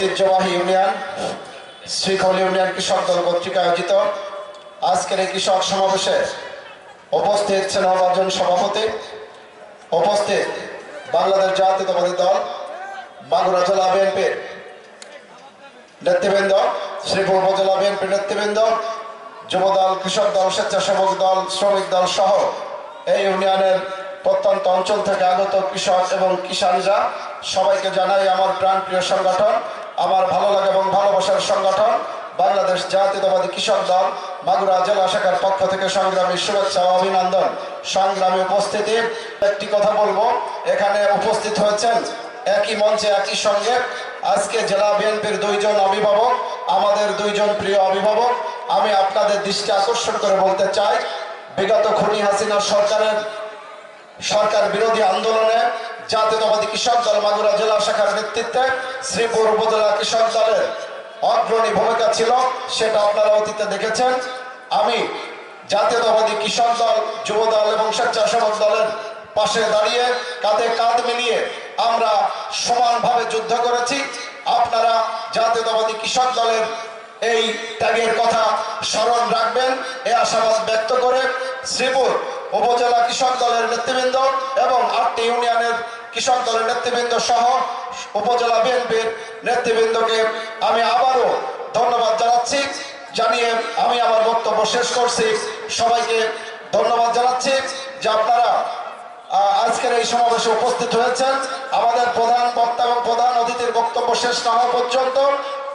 ঐতিহ্যবাহী union শ্রীখল union কৃষক দল কর্তৃক আয়োজিত। আজকের এই কৃষক সমাবেশে উপস্থিত স্নেহভাজন সভাপতি। উপস্থিত বাংলাদেশ জাতীয়তাবাদী দল মাগুরা জেলা বিএনপির নেতৃবৃন্দ, শ্রীপুর উপজেলা বিএনপি নেতৃবৃন্দ, যুবদল, কৃষক দল, স্বেচ্ছাসেবক দল, শ্রমিক দল সহ এই ইউনিয়নের প্রত্যন্ত অঞ্চল থেকে আগত কৃষক এবং কিষানরা সবাইকে জানাই আমার প্রাণপ্রিয় সংগঠন। আমার ভালো লাগে এবং ভালোবাসার সংগঠন, বাংলাদেশ জাতীয়তাবাদী কৃষক দল, মাগুরা জেলা শাখার পক্ষ থেকে সংগ্রামী শুভেচ্ছা ও অভিনন্দন। সংগ্রামী উপস্থিতি, একটি কথা বলব, এখানে উপস্থিত হয়েছেন একই মঞ্চে, একই সঙ্গে আজকে জেলা বিএনপির দুইজন অভিভাবক, আমাদের দুইজন প্রিয় অভিভাবক। আমি আপনাদের দৃষ্টি আকর্ষণ করে বলতে চাই, বিগত খুনি হাসিনা সরকারের সরকার বিরোধী আন্দোলনে জাতীয়তাবাদী কৃষক দল মাগুরা জেলা শাখার নেতৃত্বে শ্রীপুর উপজেলা কৃষক দলের অগ্রণী ভূমিকা ছিল, সেটা আপনারা অতীতে দেখেছেন। আমি জাতীয় জাতীয়তাবাদী কৃষক দল, যুব দল এবং স্বেচ্ছাসেবক দলের পাশে দাঁড়িয়ে কাঁধে কাঁধ মিলিয়ে আমরা সমানভাবে যুদ্ধ করেছি। আপনারা জাতীয় জাতীয়তাবাদী কৃষক দলের এই ত্যাগের কথা স্মরণ রাখবেন। এ আশাবাদ ব্যক্ত করে শ্রীপুর উপজেলা কৃষক দলের নেতৃবৃন্দ এবং আটটি ইউনিয়নের কৃষক দলের নেতৃবৃন্দ সহ উপজেলা বিএনপির নেতৃবৃন্দকে আমি আবারও ধন্যবাদ জানাচ্ছি, জানিয়ে আমি আমার বক্তব্য শেষ করছি। সবাইকে ধন্যবাদ জানাচ্ছি যে আপনারা আজকের এই সমাবেশে উপস্থিত হয়েছেন। আমাদের প্রধান বক্তা এবং প্রধান অতিথির বক্তব্য শেষ না হওয়া পর্যন্ত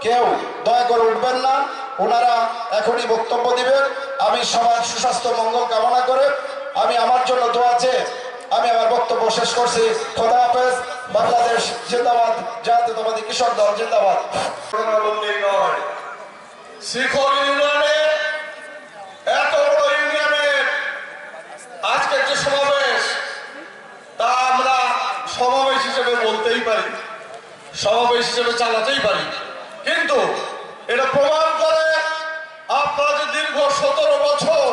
কেউ দয়া করে উঠবেন না। ওনারা এখনই বক্তব্য দিবেন। আমি সবার সুস্বাস্থ্য, মঙ্গল কামনা করে আমি আমার জন্য দোয়া চেয়ে আমি আমার বক্তব্য শেষ করছি। খোদা হাফেজ, বাংলাদেশ জিন্দাবাদ, জাতীয়তাবাদী কৃষক দল জিন্দাবাদ। তা আমরা সমাবেশ হিসেবে বলতেই পারি। সমাবেশ হিসেবে চালাতেই পারি। কিন্তু এটা প্রমাণ করে আপনারা যে দীর্ঘ সতেরো বছর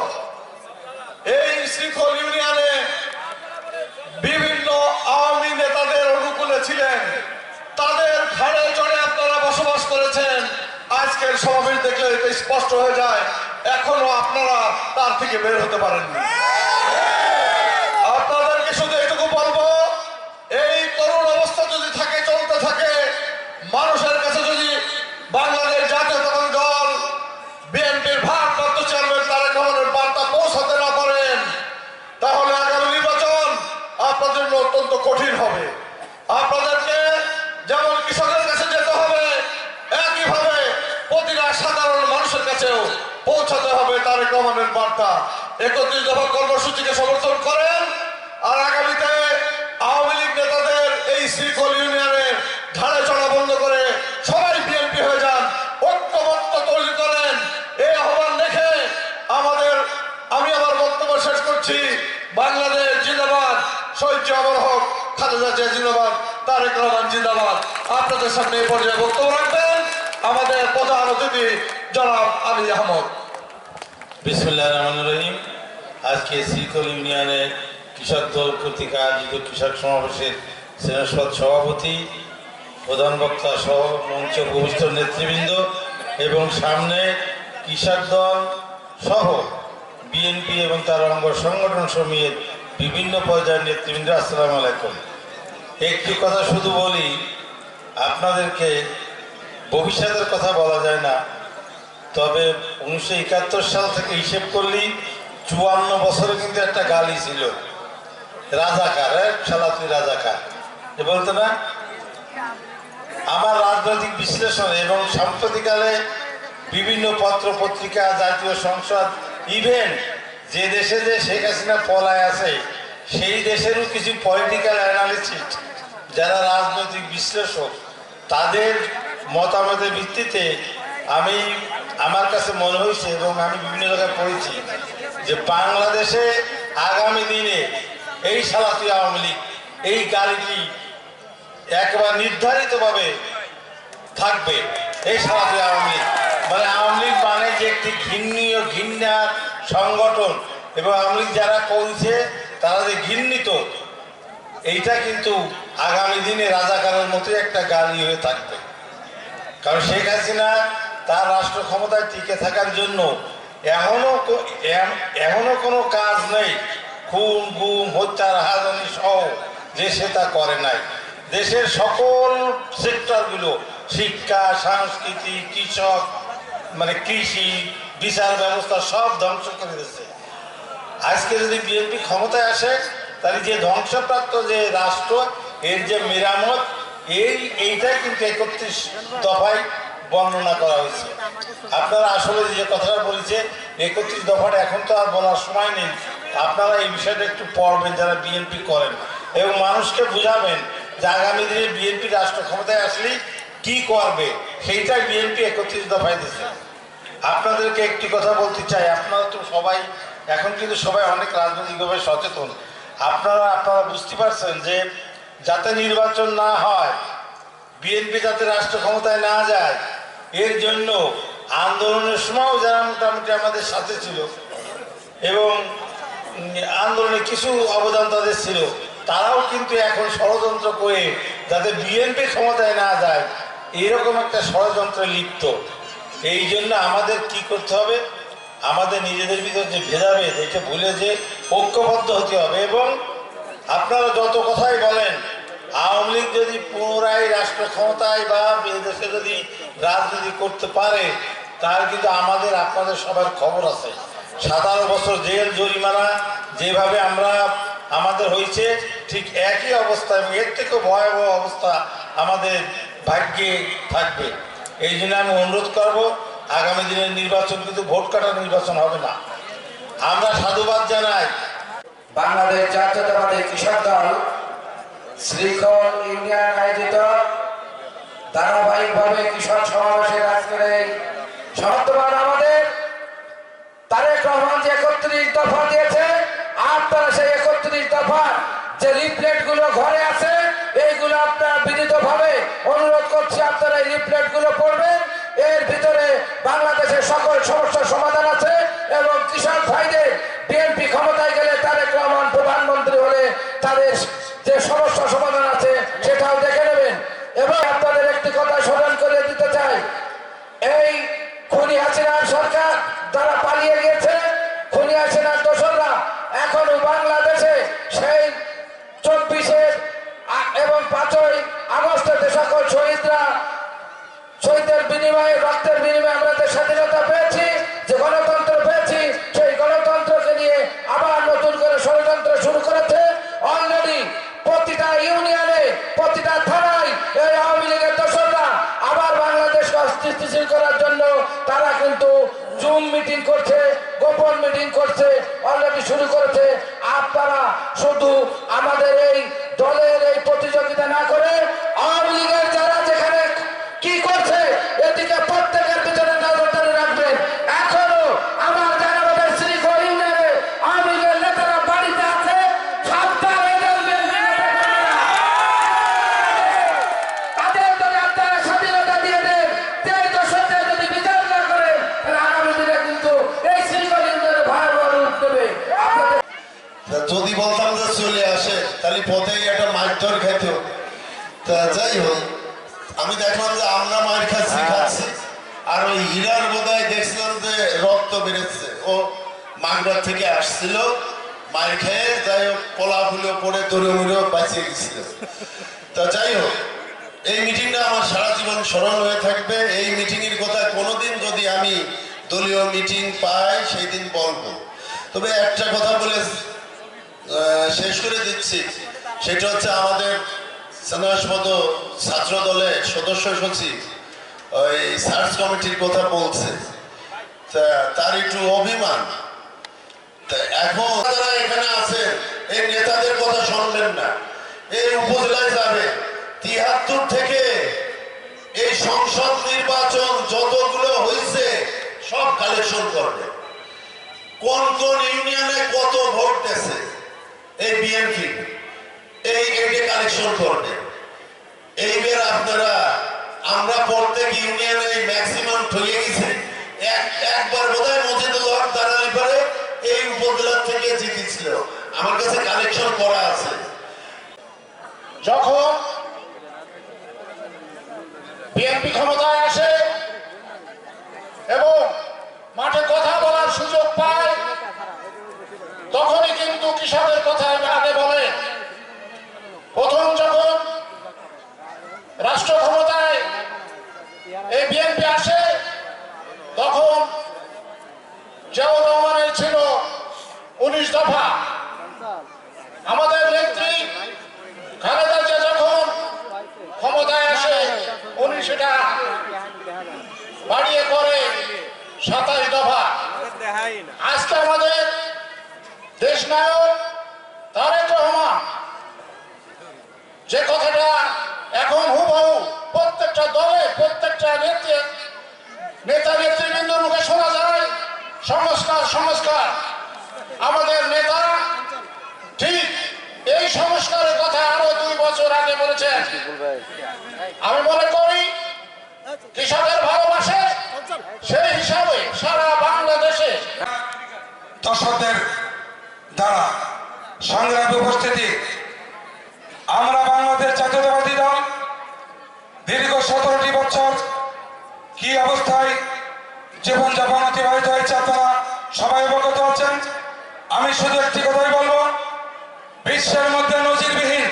এই শিখর ইউনিয়নে বিভিন্ন আওয়ামী নেতাদের অনুকূলে ছিলেন তাদের ঘাড়ে চড়ে আপনারা বসবাস করেছেন আজকের সমাবেশ দেখলে এটা স্পষ্ট হয়ে যায় এখনও আপনারা তার থেকে বের হতে পারেননি। আপনাদেরকে শুধু এটুকু বলব এই করুণ অবস্থা যদি থাকে চলতে থাকে মানুষের কাছে যদি বাংলাদেশ জাতীয়তাবাদী দল বিএনপির ভারপ্রাপ্ত চেয়ারম্যান তারেক রহমানের বার্তা পৌঁছাতে না পারেন তাহলে আগামী নির্বাচন আপনাদের জন্য অত্যন্ত কঠিন হবে আপনাদেরকে যেমন কৃষকের কাছে যেতে হবে একইভাবে প্রতিটা সাধারণ মানুষের কাছেও পৌঁছাতে হবে তারেক রহমানের বার্তা। একত্রিশ দফা কর্মসূচিকে সমর্থন করেন আর আগামীতে আওয়ামী লীগ নেতাদের এই শ্রীকল ইউনিয়নের ধারে চড়া বন্ধ করে সবাই বিএনপি হয়ে যান। ঐক্যবদ্ধ তৈরি করেন। এই আহ্বান রেখে আমাদের, আমি আমার বক্তব্য শেষ করছি। বাংলাদেশ জিন্দাবাদ। শহীদ অমর হক খালেদা জিয়া জিন্দাবাদ, তারেক রহমান জিন্দাবাদ। আপনাদের সামনে এই পর্যায়ে বক্তব্য রাখবেন। আমাদের প্রধান অতিথি জনাব আলী আহমদ। বিসমুল্লাহ রহমান রহিম। আজকে শ্রীকল ইউনিয়নের কৃষক দল কর্তৃক আয়োজিত কৃষক সমাবেশের সেনাসপদ সভাপতি, প্রধান বক্তা সহ মঞ্চ উপবিষ্ট নেতৃবৃন্দ এবং সামনে কৃষক দল সহ বিএনপি এবং তার অঙ্গ সংগঠন সমিতির বিভিন্ন পর্যায়ের নেতৃবৃন্দ, আসসালামু আলাইকুম। একটি কথা শুধু বলি, আপনাদেরকে ভবিষ্যতের কথা বলা যায় না। তবে উনিশশো একাত্তর সাল থেকে হিসেব করলেই চুয়ান্ন বছরে কিন্তু একটা গালি ছিল। রাজাকার হ্যাঁ? শালা তুই রাজাকার। এ বলতো না? আমার রাজনৈতিক বিশ্লেষণ এবং সাম্প্রতিককালে বিভিন্ন পত্র, পত্রিকা, জাতীয় সংসদ ইভেন্ট যে দেশে যে শেখ হাসিনা পলায় আছে, সেই দেশেরও কিছু পলিটিক্যাল অ্যানালিস্ট যারা রাজনৈতিক বিশ্লেষক, তাদের মতামতের ভিত্তিতে আমি আমার কাছে মনে হয়েছে এবং আমি বিভিন্ন জায়গায় পড়েছি যে বাংলাদেশে আগামী দিনে এই সালাতি আওয়ামী লীগ, এই গাড়িটি একেবারে নির্ধারিতভাবে থাকবে, এই সালাতি আওয়ামী লীগ। মানে আওয়ামী লীগ মানে যে একটি ঘৃণীয় ঘৃণার সংগঠন এবং আওয়ামী লীগ যারা করছে, তারা যে ঘৃণিত, এইটা কিন্তু আগামী দিনে রাজাকারের মতো একটা গাড়ি হয়ে থাকবে। কারণ শেখ হাসিনা তার রাষ্ট্র ক্ষমতায় টিকে থাকার জন্য এখনও এখনও কোনো কাজ নেই। খুন, গুম হত্যার রাহাজানি সহ যে সে তা করে নাই। দেশের সকল সেক্টরগুলো, শিক্ষা, সংস্কৃতি, কৃষক মানে কৃষি, বিচার ব্যবস্থা সব ধ্বংস করে দিচ্ছে আজকে যদি বিএনপি ক্ষমতায় আসে, তাহলে যে ধ্বংসপ্রাপ্ত যে রাষ্ট্র, এর যে মেরামত এই, এইটাই কিন্তু একত্রিশ দফায় বর্ণনা করা হয়েছে। আপনারা আসলে যে কথাটা বলেছে একত্রিশ দফাটা এখন তো আর বলার সময় নেই। আপনারা এই বিষয়টা একটু পড়বেন, যারা বিএনপি করেন। এবং মানুষকে বুঝাবেন যে আগামী দিনে বিএনপি রাষ্ট্র ক্ষমতায় আসলেই কি করবে, সেইটাই বিএনপি একত্রিশ দফায় দিচ্ছে আপনাদেরকে একটি কথা বলতে চাই, আপনারা তো সবাই, এখন কিন্তু সবাই অনেক রাজনৈতিকভাবে সচেতন। আপনারা আপনারা বুঝতে পারছেন যে যাতে নির্বাচন না হয়, বিএনপি যাতে রাষ্ট্র ক্ষমতায় না যায়, এর জন্য আন্দোলনের সময়ও যারা মোটামুটি আমাদের সাথে ছিল এবং আন্দোলনে কিছু অবদান তাদের ছিল, তারাও কিন্তু এখন ষড়যন্ত্র করে যাতে বিএনপি ক্ষমতায় না যায়, এরকম একটা ষড়যন্ত্রে লিপ্ত। এই জন্য আমাদের কি করতে হবে? আমাদের নিজেদের ভিতর যে ভেদাভেদ, এটা ভুলে যে ঐক্যবদ্ধ হতে হবে এবং আপনারা যত কথাই বলেন যদি পুনরায় রাষ্ট্র ক্ষমতায় বা দেশে যদি রাজনীতি করতে পারে তার কিন্তু আমাদের, আপনাদের সবার খবর আছে। সাতারো বছর জেল, জরিমানা যেভাবে আমরা, আমাদের হয়েছে, ঠিক একই অবস্থা এবং এর থেকেও ভয়াবহ অবস্থা আমাদের ভাগ্যে থাকবে। এই জন্য আমি অনুরোধ করব, আগামী দিনের নির্বাচন কিন্তু ভোট কাটার নির্বাচন হবে না। আমরা সাধুবাদ জানাই। বাংলাদেশ জাতীয়তাবাদী কৃষক দল শ্রীকল ইউনিয়ন আয়োজিত ধারাবাহিকভাবে কৃষক সমাবেশের আজকের এই সমাপ্তমান আমাদের। তারেক রহমান যে একত্রিশ দফা দিয়েছে আপনারা সেই একত্রিশ দফা যে লিফলেটগুলো ঘরে আছে, এইগুলো আপনারা বিনীত ভাবে অনুরোধ করছি আপনারা এই লিফলেটগুলো পড়বেন এর ভিতরে বাংলাদেশের সকল সমস্যার সমাধান আছে এবং কৃষক ভাইদের বিএনপি ক্ষমতায় গেলে তারেক রহমান প্রধানমন্ত্রী হলে তাদের যে সমস্যা সমাধান আছে সেটাও দেখে নেবেন এবং আপনাদের একটি কথা স্মরণ করে দিতে চাই এই খুনি হাসিনার সরকার যারা পালিয়ে গিয়েছে খুনি হাসিনার দোসররা এখনও বাংলাদেশে সেই চব্বিশে এবং পাঁচই আগস্টে যে সকল শহীদরা শহীদের বিনিময়ে রক্তের বিনিময়ে আমরা যে স্বাধীনতা পেয়েছি যে গণতন্ত্র পেয়েছি সেই গণতন্ত্রকে নিয়ে আবার নতুন করে ষড়যন্ত্র শুরু করেছে অলরেডি প্রতিটা ইউনিয়নে প্রতিটা থানায় এই আওয়ামী লীগের দর্শকরা আবার বাংলাদেশকে অস্থিতিশীল করার জন্য তারা কিন্তু জুম মিটিং করছে, গোপন মিটিং করছে অলরেডি শুরু করেছে। আপনারা শুধু আমাদের এই দলের এই প্রতিযোগিতা না করে আওয়ামী লীগের যারা যেখানে কি করছে এদিকে প্রত্যেকের ভিতরে নজরদারি রাখবেন এখনও আমার জানাবেন শ্রীখোল ইউনিয়নে আওয়ামী লীগের নেতারা বাড়িতে আছে সাবধান হয়ে যাবেন তাদের যদি আপনারা স্বাধীনতা দিয়ে দেন সেই দোষদের যদি বিচার না করেন তাহলে আগামী দিনে কিন্তু এই শ্রীখোল ইউনিয়নে ভয়াবহ রূপ নেবে আপনাদের তা যদি বলতাম যে চলে আসে তাহলে পথেই একটা মারধর খেত তা যাই হোক আমি দেখলাম যে আমরা মার খাচ্ছি খাচ্ছি আর ওই হীরার বোধহয় দেখছিলাম যে রক্ত বেড়েছে ও মাগড়ার থেকে আসছিল, মার খেয়ে যাই হোক কলা ফুলে পড়ে দৌড়ে মুড়েও বাঁচিয়ে গেছিল তা যাই হোক, এই মিটিংটা আমার সারা জীবন স্মরণ হয়ে থাকবে। এই মিটিংয়ের কথা কোনোদিন যদি আমি দলীয় মিটিং পাই, সেই দিন বলব। তবে একটা কথা বলে শেষ করে দিচ্ছি। সেটা হচ্ছে আমাদের স্নেহাসপদ ছাত্র দলের সদস্য সচিব, ওই সার্চ কমিটির কথা বলছে। তার একটু অভিমান। এখন যারা এখানে আছে, এই নেতাদের কথা শুনবেন না। এই উপজেলায় যাবে। তিয়াত্তর থেকে এই সংসদ নির্বাচন যতগুলো হয়েছে, সব কালেকশন করবে। কোন কোন ইউনিয়নে কত ভোট দিয়েছে এই বিএনপি এই এটি কালেকশন করবে। এইবার আপনারা, আমরা প্রত্যেক ইউনিয়নে ম্যাক্সিমাম ঠকে গেছে এক একবার বোধহয় মজিদুল হক দাঁড়ালি পরে এই উপজেলা থেকে জিতেছিল আমার কাছে কালেকশন করা আছে। যখন বিএনপি ক্ষমতায় আসে এবং মাঠে কথা বলার সুযোগ পায়, তখনই কিন্তু কৃষকের কথা আগে বলে প্রথম যখন রাষ্ট্র বছর আগে বলেছেন আমি মনে করি কৃষকের ভালোবাসে সেই হিসাবে সারা বাংলাদেশে দর্শকদের দ্বারা সংগ্রামী উপস্থিতি, আমরা বাংলাদেশ জাতীয়তাবাদী দল দীর্ঘ সতেরোটি বছর কি অবস্থায় জীবনযাপন অতিবাহিত হয়েছে আপনারা সবাই অবগত আছেন। আমি শুধু একটি কথাই বলব, বিশ্বের মধ্যে নজিরবিহীন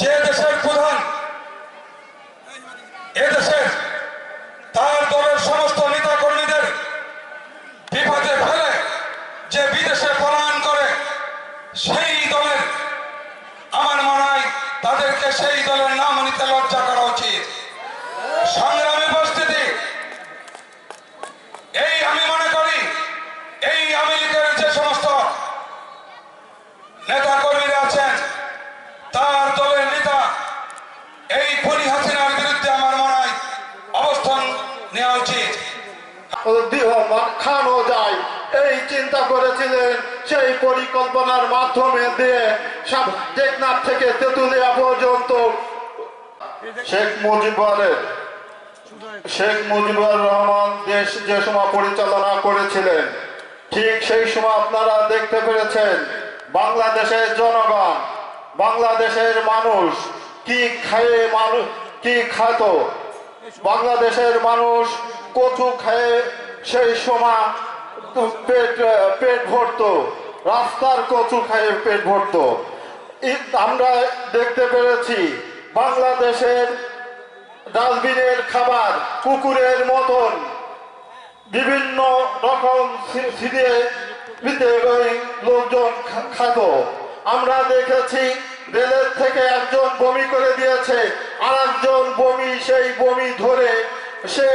যে দেশের প্রধান এদেশের তার দলের সমস্ত নেতা কর্মীদের বিপদে ফেলে যে বিদেশে পলায়ন করে সেই দলের আমার মনে হয় তাদেরকে সেই দলের নাম নিতে লজ্জা করা উচিত সংগ্রামী উপস্থিতি এই আমি মনে করি এই আমেরিকার যে সমস্ত নেতা কর্মীরা আছেন তার দলের নেতা এই ফনি হাসিনার বিরুদ্ধে আমার মনে হয় অবস্থান নেওয়া উচিত দেহ খানো যায়। এই চিন্তা করেছিলেন সেই পরিকল্পনার মাধ্যমে দিয়ে সব টেকনাফ থেকে তেতুলিয়া পর্যন্ত। শেখ মুজিবুরের শেখ মুজিবুর রহমান দেশ যে সময় পরিচালনা করেছিলেন, ঠিক সেই সময় আপনারা দেখতে পেরেছেন বাংলাদেশের জনগণ, বাংলাদেশের মানুষ কি খায়ে মানুষ কি খাত? বাংলাদেশের মানুষ কচু খায়ে সেই সময় পেট পেট ভরতো, রাস্তার কচু খাইয়ে পেট ভরতো। আমরা দেখতে পেরেছি বাংলাদেশের ডাস্টবিনের খাবার, কুকুরের মতন বিভিন্ন রকম ছিঁড়ে লোকজন খাত। আমরা দেখেছি রেলের থেকে একজন বমি করে দিয়েছে আর একজন বমি, সেই বমি ধরে সে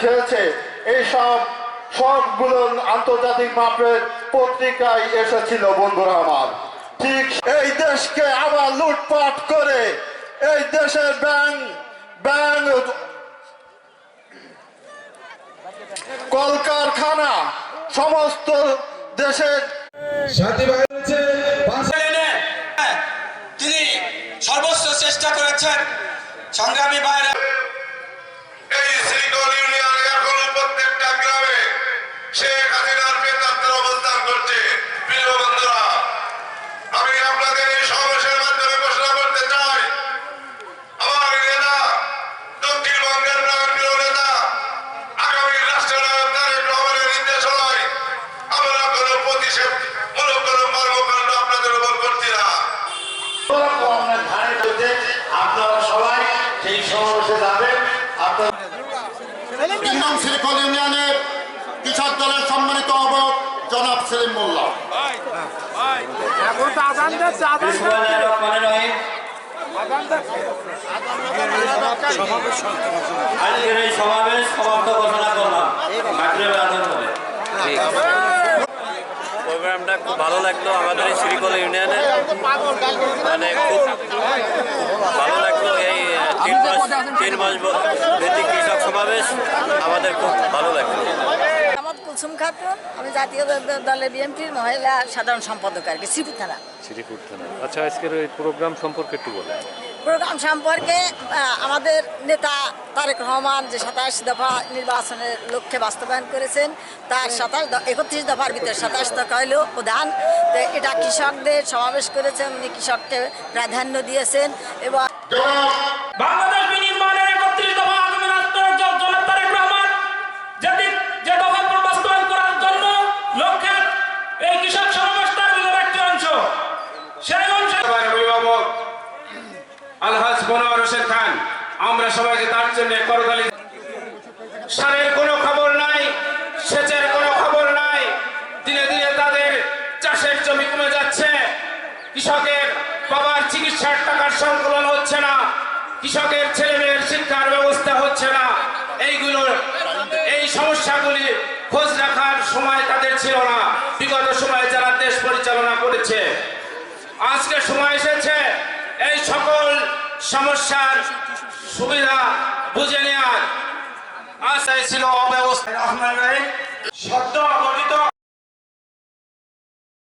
খেয়েছে। এইসব সবগুলো আন্তর্জাতিক মাপের পত্রিকায় এসেছিল বন্ধুরা আমার। ঠিক এই দেশকে আবার লুটপাট করে এই দেশের ব্যাংক ব্যাংক কলকারখানা সমস্ত দেশের তিনি সর্বোচ্চ চেষ্টা করেছেন। সংগ্রামী ভাইরা সিলিকল ইউনিয়নের কৃষক দলের সম্মানিত আহ্বায়ক জনাব সেলিম মোল্লা। আজকের এই সমাবেশ সমাপ্ত ঘোষণা করলাম। মাগরিবের আজান হবে। প্রোগ্রামটা খুব ভালো লাগল আমাদের এই শ্রীকল ইউনিয়নে। মানে খুব ভালো তিন মাস তিন মাস ভিত্তিক কৃষক সমাবেশ আমাদের খুব ভালো লাগল। কুলসুম খাতুন আমি জাতীয় দলের বিএনপির মহিলা সাধারণ সম্পাদক আর কি শ্রীপুর থানা। শ্রীপুর থানা। আচ্ছা আজকের এই প্রোগ্রাম সম্পর্কে একটু বলেন। প্রোগ্রাম সম্পর্কে আহ, আমাদের নেতা তারেক রহমান যে সাতাশ দফা নির্বাচনের লক্ষ্যে বাস্তবায়ন করেছেন তার সাতাশ একত্রিশ দফার ভিতরে সাতাশ দফা হইল প্রধান। তো এটা কৃষকদের সমাবেশ করেছেন উনি কৃষককে প্রাধান্য দিয়েছেন এবং বাংলাদেশ বিনির্মাণের একত্রিশ দফা আগামী রাষ্ট্রের জনাব যে দফাগুলো বাস্তবায়ন করার জন্য লক্ষ্যে এই কৃষক সমাবেশ একটি অংশ। সেই অংশে অভিভাবক আলহাজ মনোয়ার হোসেন খান, আমরা সবাইকে তার জন্য সারের কোনো খবর নাই, সেচের কোনো খবর নাই। দিনে দিনে তাদের চাষের জমি কমে যাচ্ছে। কৃষকের বাবার চিকিৎসার টাকার সংকলন হচ্ছে না। কৃষকের ছেলে ছেলেমেয়ের শিক্ষার ব্যবস্থা হচ্ছে না। এইগুলো, এই সমস্যাগুলি খোঁজ রাখার সময় তাদের ছিল না। বিগত সময়ে যারা দেশ পরিচালনা করেছে, আজকে সময় এসেছে এই সকল সমস্যার সুবিধা বুঝে নেওয়ার আশায় ছিল অব্যবস্থা। সদ্য